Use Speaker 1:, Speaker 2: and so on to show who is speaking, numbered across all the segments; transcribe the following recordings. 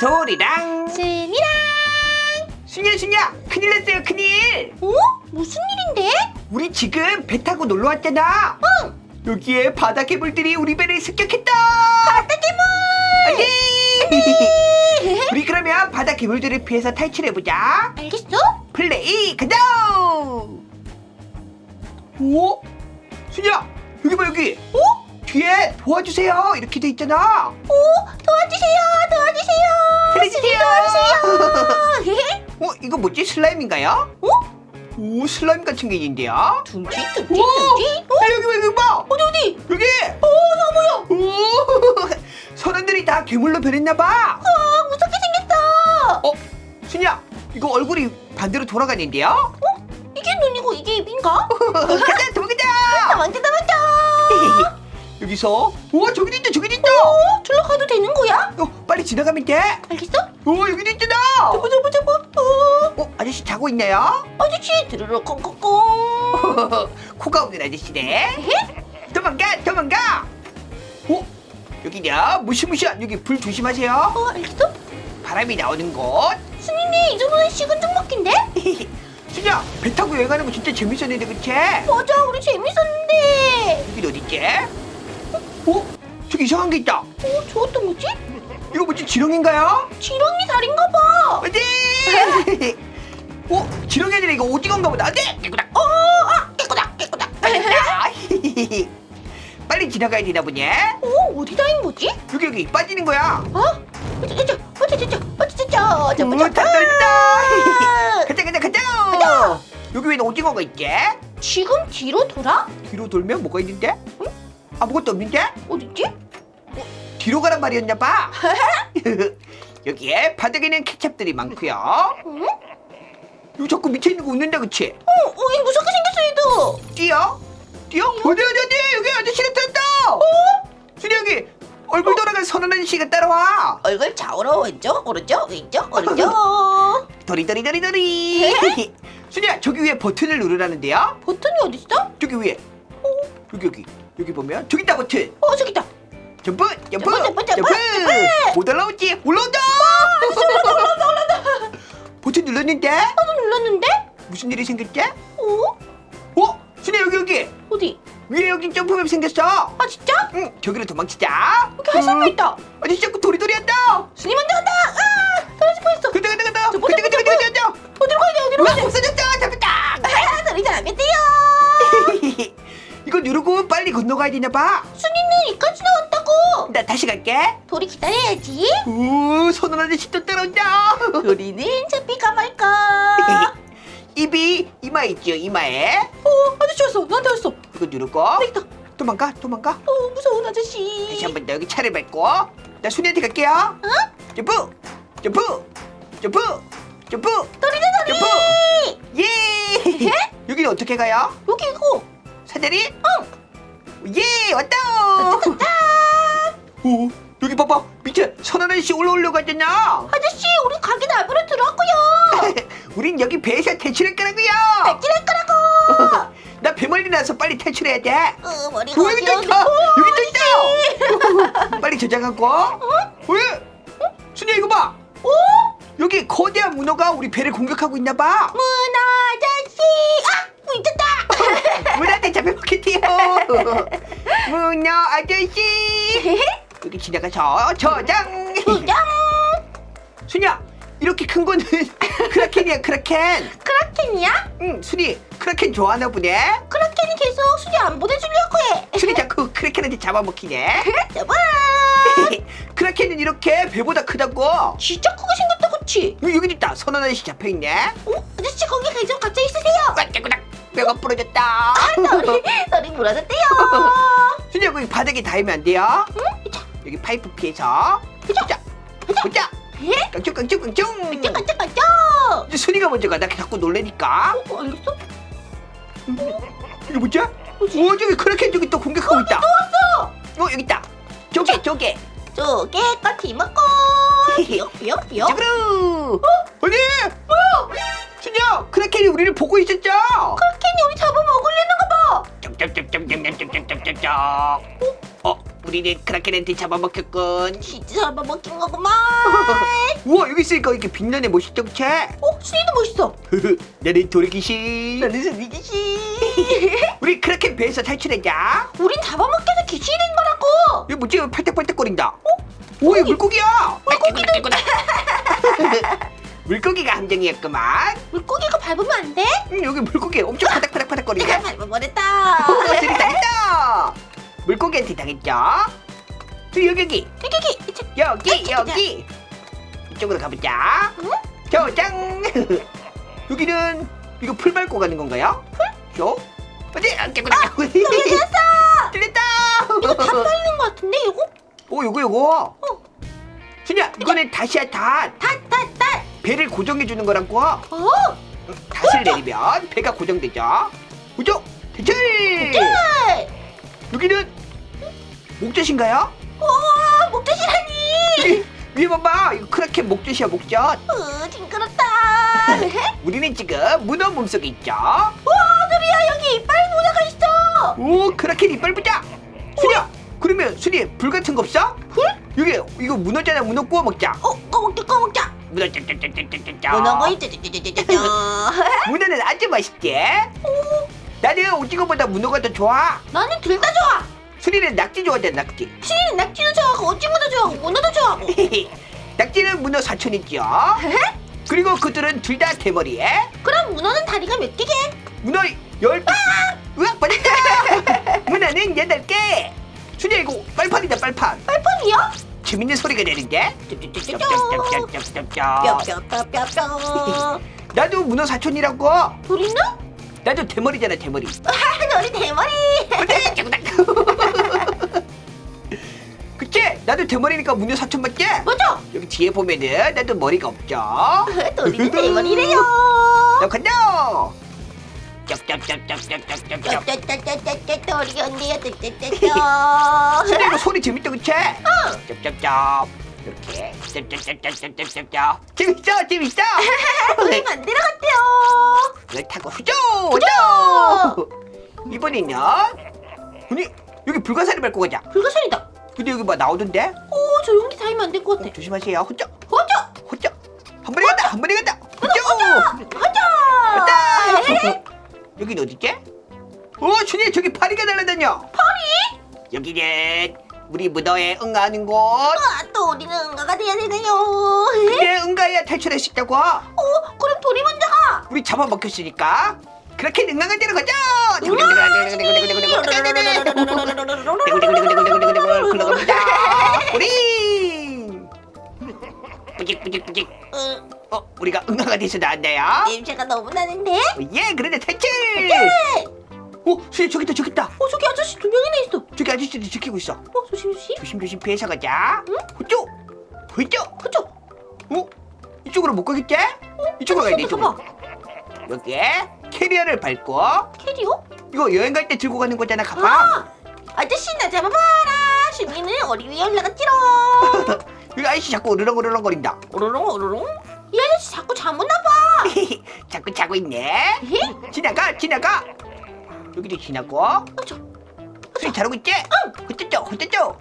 Speaker 1: 돌이랑.
Speaker 2: 순이랑.
Speaker 1: 순이야 순이야 큰일 났어요 큰일.
Speaker 2: 어? 무슨 일인데?
Speaker 1: 우리 지금 배 타고 놀러 왔잖아.
Speaker 2: 응.
Speaker 1: 여기에 바다 괴물들이 우리 배를 습격했다.
Speaker 2: 바다 괴물.
Speaker 1: 안돼 우리 그러면 바다 괴물들을 피해서 탈출해보자.
Speaker 2: 알겠어?
Speaker 1: 플레이 가자. 오? 순이야 여기 봐 여기.
Speaker 2: 어?
Speaker 1: 뒤에 도와주세요. 이렇게 돼 있잖아.
Speaker 2: 어? 도와주세요. 도와주세요
Speaker 1: 살려주세요
Speaker 2: 도와주세요
Speaker 1: 어 이거 뭐지? 슬라임인가요?
Speaker 2: 어?
Speaker 1: 오 슬라임 같은 게 있는데요?
Speaker 2: 둠치 둠치
Speaker 1: 오!
Speaker 2: 둠치 어?
Speaker 1: 야, 여기 봐 여기 봐!
Speaker 2: 어디 어디?
Speaker 1: 여기!
Speaker 2: 어나 뭐야!
Speaker 1: 오! 선원들이 다 괴물로 변했나봐!
Speaker 2: 아 무섭게 생겼어
Speaker 1: 어 순이야 이거 얼굴이 반대로 돌아가는데요?
Speaker 2: 이게 눈이고 이게 입인가?
Speaker 1: 가자 도망가자!
Speaker 2: 나만테 나만테
Speaker 1: 여기서 우와 저기도 있다 저기도 있다
Speaker 2: 어? 절로 가도 되는 거야?
Speaker 1: 어 빨리 지나가면 돼
Speaker 2: 알겠어?
Speaker 1: 우와 여기도 있잖아
Speaker 2: 잡아 잡아 잡아 어?
Speaker 1: 어 아저씨 자고 있나요?
Speaker 2: 아저씨 드르르 콩콩콩
Speaker 1: 코가 없는 아저씨네 도망가 도망가 어? 여기냐 무시무시한 여기 불 조심하세요
Speaker 2: 어 알겠어?
Speaker 1: 바람이 나오는 곳
Speaker 2: 순이네 이 정도는 식은 죽 먹긴데?
Speaker 1: 진짜 배 타고 여행하는 거 진짜 재밌었는데 그치?
Speaker 2: 맞아 우리 재밌었는데
Speaker 1: 여기 어딨지? 어? 저기 이상한 게 있다
Speaker 2: 어 저것도 뭐지?
Speaker 1: 이거 뭐지 지렁인가요?
Speaker 2: 지렁이 다리인가 봐
Speaker 1: 어디? 어? 지렁이 아니라 이거 오징어인가 보다 안돼! 깨꾸닥
Speaker 2: 어, 아, 깨꼬닥, 깨꼬닥.
Speaker 1: 빨리 빨리 지나가야 되나 보니?
Speaker 2: 어, 어디 다닌 거지?
Speaker 1: 여기 여기 빠지는 거야
Speaker 2: 어? 어쩌쩌쩌, 어쩌쩌쩌, 어쩌쩌쩌,
Speaker 1: 오,
Speaker 2: 어쩌쩌쩌.
Speaker 1: 다 떨어진다
Speaker 2: 아,
Speaker 1: 가자 가자 가자 여기 왜 오징어가 있지?
Speaker 2: 지금 뒤로 돌아?
Speaker 1: 뒤로 돌면 뭐가 있는데? 아무것도 없는데?
Speaker 2: 어딨지?
Speaker 1: 뒤로 가란 말이었나 봐 여기에 바닥에는 케찹들이 많고요
Speaker 2: 응?
Speaker 1: 이거 자꾸 밑에 있는 거 웃는다 그치?
Speaker 2: 어, 어, 이 무섭게 생겼어, 얘도.
Speaker 1: 뛰어? 뛰어? 어디 어디 어디 여기 아저씨가 들었다 어? 수리 여기 얼굴 돌아간 선한 아저씨가 따라와
Speaker 2: 얼굴 좌우로 왼쪽, 오른쪽, 왼쪽, 오른쪽.
Speaker 1: 도리도리 도리도리 수리야 저기 위에 버튼을 누르라는데요
Speaker 2: 버튼이 어딨어?
Speaker 1: 저기 위에 여기 여기 여기 보면 저기 있다 버튼
Speaker 2: 어, 저기 있다.
Speaker 1: 점프 점프
Speaker 2: 점프, 점프, 점프,
Speaker 1: 못 올라오지 올라온다 버튼 눌렀는데
Speaker 2: 나도 눌렀는데?
Speaker 1: 무슨 일이 생겼지?
Speaker 2: 어?
Speaker 1: 어? 수리 여기 여기
Speaker 2: 어디?
Speaker 1: 위에 여기 점프맵 생겼어
Speaker 2: 아, 진짜?
Speaker 1: 응 저기로 도망치자
Speaker 2: 여기 할 사람 있다.
Speaker 1: 아저씨 자꾸 도리도리 한다
Speaker 2: 순이 먼저 간다. 아, 떨어질 뻔했어.
Speaker 1: 간다 간다 간다
Speaker 2: 점프,
Speaker 1: 간다 간다 간다 간다
Speaker 2: 어디로 가야 돼, 어디로 가야 돼?
Speaker 1: 없어졌다 잡혔다
Speaker 2: 아, 소리 잘하겠대요.
Speaker 1: 이거 누르고 빨리 건너가야 되나 봐.
Speaker 2: 순이는 이까지 나왔
Speaker 1: 나 다시 갈게.
Speaker 2: 도리 기다려야지.
Speaker 1: 우, 손은 아저씨 또 따라온다.
Speaker 2: 도리는 잡히가 말까.
Speaker 1: 입이 이마 있죠, 이마에.
Speaker 2: 어, 아저씨 왔어. 나한테 왔어.
Speaker 1: 이거 누르고
Speaker 2: 되겠다.
Speaker 1: 도망가, 도망가.
Speaker 2: 어, 무서운 아저씨.
Speaker 1: 다시 한번 더 여기 차를 밟고. 나 순이한테 갈게요.
Speaker 2: 어?
Speaker 1: 점프, 점프, 점프, 점프,
Speaker 2: 도리는 도리.
Speaker 1: 점프. 예. 여기는 어떻게 가요?
Speaker 2: 여기 이거.
Speaker 1: 사다리? 응. 예, 왔다. 오, 여기 봐봐. 밑에 선한 아저씨 올라오려고 하잖아.
Speaker 2: 아저씨, 우리 가게 나무로 들어왔고요.
Speaker 1: 우린 여기 배에서 탈출할 거라고요.
Speaker 2: 발길할 거라고.
Speaker 1: 나 배멀리 나서 빨리 탈출해야 돼.
Speaker 2: 어, 머리가
Speaker 1: 어, 여기 또
Speaker 2: 어디
Speaker 1: 있다. 여기 또 있다. 빨리 저장하고. 어? 왜? 순이야 이거 봐.
Speaker 2: 어?
Speaker 1: 여기 거대한 문어가 우리 배를 공격하고 있나 봐.
Speaker 2: 문어 아저씨. 아, 문 닫다.
Speaker 1: 문어한테 잡혀먹겠지요. 문어 아저씨. 여기 지나가서 저장.
Speaker 2: 시장.
Speaker 1: 순이야 이렇게 큰 거는 크라켄이야 크라켄.
Speaker 2: 크라켄이야?
Speaker 1: 응 순이 크라켄 좋아하나 보네.
Speaker 2: 크라켄이 계속 순이 안 보내주려고 해.
Speaker 1: 순이 자꾸 크라켄한테 잡아먹히네.
Speaker 2: 잡아.
Speaker 1: 크라켄은 이렇게 배보다 크다고.
Speaker 2: 진짜 크게 생겼다, 그치?
Speaker 1: 여기 여기 있다. 선한 아저씨 잡혀 있네.
Speaker 2: 어? 아저씨 거기 계속 갇혀 있으세요.
Speaker 1: 꽉깨꾸닥 뼈가 부러졌다.
Speaker 2: 너리 너리 물어졌대요.
Speaker 1: 순이 여기 바닥에 닿으면 안 돼요. 여기 파이프 피해서. 보자, 보자.
Speaker 2: 에?
Speaker 1: 깡총 깡총 깡총.
Speaker 2: 깜짝 깜짝.
Speaker 1: 이제 순이가 먼저 가. 나 자꾸 놀래니까.
Speaker 2: 어, 알겠어?
Speaker 1: 이거 뭐지? 오 저기 크라켄 저기 또 공격하고 있다.
Speaker 2: 왔어.
Speaker 1: 어 여기 있다. 저기 저기.
Speaker 2: 쪼개 까티 먹고. 삐역삐역삐역.
Speaker 1: 저그루. 아니 뭐야? 순이야 크라켄이 우리를 보고 있었죠.
Speaker 2: 크라켄이 우리 잡아먹으려는가 봐.
Speaker 1: 쩝쩝쩝쩝쩝쩝쩝쩝쩝. 어 우리는 크라켄한테 잡아먹혔군.
Speaker 2: 진짜 잡아먹힌 거구만.
Speaker 1: 우와 여기 있으니까 이렇게 빛나네 멋있다 그치?
Speaker 2: 어, 순이도 멋있어.
Speaker 1: 나는 도리기신
Speaker 2: 나는 순이기씨.
Speaker 1: 우리 크라켄 배에서 탈출하자
Speaker 2: 우린 잡아먹혀서 귀신이 된 거라고.
Speaker 1: 이거 뭐지 팔딱팔딱거린다 오 이거 물고기야
Speaker 2: 물고기도
Speaker 1: 물고기가 함정이었구만
Speaker 2: 물고기가 밟으면 안 돼?
Speaker 1: 음, 여기 물고기 엄청 물고기한테 당했죠 저 여기 여기
Speaker 2: 여기 여기. 저,
Speaker 1: 여기 여기 이쪽으로 가보자
Speaker 2: 응?
Speaker 1: 저장 여기는 이거 풀 밟고 가는 건가요? 풀? 저? 어디? 안 깨끗해
Speaker 2: 돌려줬어.
Speaker 1: 들렸다
Speaker 2: 이거 다 빨린 거 같은데 이거?
Speaker 1: 오 요거 요거
Speaker 2: 어.
Speaker 1: 준야 이거는 다시야 다
Speaker 2: 닷 닷 닷.
Speaker 1: 배를 고정해 주는 거라고
Speaker 2: 어.
Speaker 1: 닷을 내리면 배가 고정되죠 고정 대출
Speaker 2: 네.
Speaker 1: 여기는 목젖인가요?
Speaker 2: 우와 목젖이라니.
Speaker 1: 여기 위에 봐봐 이거 크라켄 목젖이야 목젖
Speaker 2: 으 징그럽다.
Speaker 1: 우리는 지금 문어 몸속에 있죠
Speaker 2: 와 누리야 여기 이빨 문화가 있어.
Speaker 1: 오 크라켄 이빨 보자 순이야 그러면 순이 불 같은 거 없어?
Speaker 2: 불?
Speaker 1: 여기 이거 문어잖아 문어 구워 먹자
Speaker 2: 어 꺼먹자 꺼먹자.
Speaker 1: 문어 짜짜짜짜짜짜
Speaker 2: 문어가 있자자자자자자.
Speaker 1: 문어는 아주 맛있지 나는 오징어보다 문어가 더 좋아
Speaker 2: 나는 둘 다 좋아.
Speaker 1: 순이는 낙지 좋아하잖아 낙지
Speaker 2: 신이는 낙지도 좋아하고 오징어도 좋아하고 문어도 좋아하고.
Speaker 1: 낙지는 문어 사촌이죠 그리고 그들은 둘 다 대머리에
Speaker 2: 그럼 문어는 다리가 몇 개게?
Speaker 1: 문어 열 으악 맞았다 문어는 여덟 개 순이야 이거 빨판이다 빨판
Speaker 2: 빨판이야?
Speaker 1: 재밌는 소리가 쩝쩝쩝쩝쩝쩝쩝
Speaker 2: 뼈뼈뼈뼈뼈.
Speaker 1: 나도 문어 사촌이라고
Speaker 2: 우리는?
Speaker 1: 나도 대머리잖아 대머리
Speaker 2: 아, 너리 대머리.
Speaker 1: 대머리니까 문어 사촌 맞지?
Speaker 2: 맞아.
Speaker 1: 여기 뒤에 보면은 나도 머리가 없죠
Speaker 2: 너리는 대머리래요.
Speaker 1: 나 간다 쩝쩝쩝쩝쩝쩝쩝
Speaker 2: 쩌쩌쩌쩌쩌쩌 너리 언니야 쩌쩌쩌쩌.
Speaker 1: 근데 이거 소리 재밌다 그치?
Speaker 2: 응.
Speaker 1: 쩝쩝쩝 이렇게 쩝쩝쩝쩝쩝쩝 재밌어 재밌어
Speaker 2: 우리 만들어 갔대요.
Speaker 1: 이걸 타고 후져 후져 이번에는 아니 여기 불가사리 밟고 가자
Speaker 2: 불가사리다.
Speaker 1: 근데 여기 뭐 나오던데?
Speaker 2: 오, 저 용기 닿으면 안 될 것 같아.
Speaker 1: 조심하세요 후져
Speaker 2: 가자.
Speaker 1: 후져 한 번에 간다 한 번에 간다 후져
Speaker 2: 가자.
Speaker 1: 갔다 여긴 어디지? 오 준이 저기 파리가 날아다녀
Speaker 2: 파리?
Speaker 1: 여기는 우리 문어에 응가하는 곳
Speaker 2: 아, 또 우리는 응가가 돼야 되나요?
Speaker 1: 그래 응가해야 탈출할 수 있다고
Speaker 2: 어, 그럼 돌이 먼저 가.
Speaker 1: 우리 잡아먹혔으니까 그렇게 능강한 대로 가자 굴러갑니다 우리 뿌직뿌직뿌직
Speaker 2: 어,
Speaker 1: 어 우리가 응가가 돼서 나왔나요?
Speaker 2: 냄새가 너무 나는데?
Speaker 1: 예 그런데 탈출
Speaker 2: 네.
Speaker 1: 오 수희 저기 있다 저기 있다
Speaker 2: 어, 저기 아저씨 두 명이나 있어.
Speaker 1: 저기 아저씨도 지키고 있어
Speaker 2: 어, 조심 조심.
Speaker 1: 조심조심 피해서 가자 호쪽 호쪽
Speaker 2: 그죠?
Speaker 1: 어? 이쪽으로 못 가겠지? 이쪽으로 가야 돼 이쪽으로
Speaker 2: 봐봐.
Speaker 1: 여기에 캐리어를 밟고
Speaker 2: 캐리어?
Speaker 1: 이거 여행 갈 때 들고 가는 거잖아 가방
Speaker 2: 아, 아저씨 나 잡아봐라. 준이는 어리 위에 올라갔지롱.
Speaker 1: 여기 아저씨 자꾸 으르렁으르렁 거린다
Speaker 2: 오로롱 오로롱. 이 아저씨 자꾸 잠못 나봐.
Speaker 1: 자꾸 자고 있네
Speaker 2: 에?
Speaker 1: 지나가 지나가 여기도 지나고
Speaker 2: 어, 저,
Speaker 1: 수리 잘하고 있지? 헛쩌죠 헛쩌죠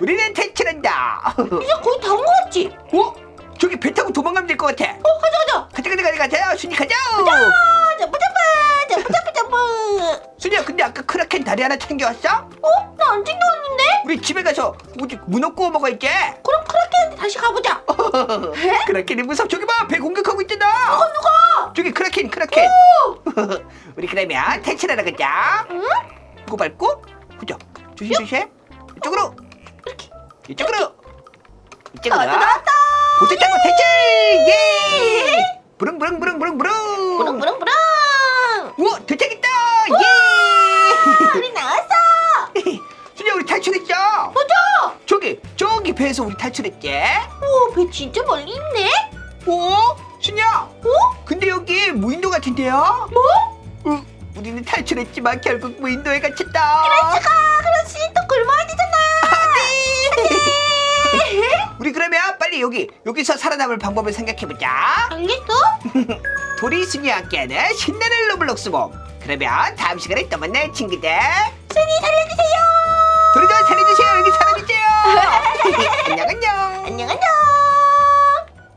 Speaker 1: 우리는 탈출한다
Speaker 2: 이제 거의 다온것 같지?
Speaker 1: 어? 저기 배 타고 도망가면 될 것 같아
Speaker 2: 어, 가자 가자.
Speaker 1: 가자 가자 가자 가자 순이 가자
Speaker 2: 아, 점프 점프 점프 점프 점프.
Speaker 1: 순이야 근데 아까 크라켄 다리 하나 챙겨왔어?
Speaker 2: 어? 나 안 챙겨왔는데?
Speaker 1: 우리 집에 가서 뭐지 문어 구워 먹어야지
Speaker 2: 그럼 크라켄한테 다시 가보자.
Speaker 1: 크라켄이 무섭. 저기 봐 배 공격하고 있잖아.
Speaker 2: 누가 누가?
Speaker 1: 저기 크라켄 크라켄. 우리 그러면 탈출하러 가자.
Speaker 2: 응?
Speaker 1: 이거 밟고 그죠 조심 조심. 이쪽으로.
Speaker 2: 이렇게.
Speaker 1: 이쪽으로. 이쪽으로.
Speaker 2: 나왔다 나왔다.
Speaker 1: 보트 타고 탈출 예! 부릉 부릉 부릉 부릉 부릉!
Speaker 2: 부릉부릉부릉.
Speaker 1: 우와 도착했다! 예
Speaker 2: 우리 나왔어.
Speaker 1: 순이야 우리 탈출했죠
Speaker 2: 맞아.
Speaker 1: 저기 저기 배에서 우리 탈출했지
Speaker 2: 우와 배 진짜 멀리 있네.
Speaker 1: 오 순이야
Speaker 2: 어?
Speaker 1: 근데 여기 무인도 같은데요
Speaker 2: 뭐?
Speaker 1: 어, 우리는 탈출했지만 결국 무인도에 갇혔다
Speaker 2: 그렇지가 그렇지 또 굶어야 되잖아.
Speaker 1: 우리 그러면 빨리 여기 여기서 살아남을 방법을 생각해보자
Speaker 2: 알겠어?
Speaker 1: 도리 순이와 함께하는 신나는 로블록스 몸 그러면 다음 시간에 또 만나요 친구들
Speaker 2: 순이 살려주세요.
Speaker 1: 도리도 살려주세요 여기 사람 있어요 안녕 안녕
Speaker 2: 안녕 안녕.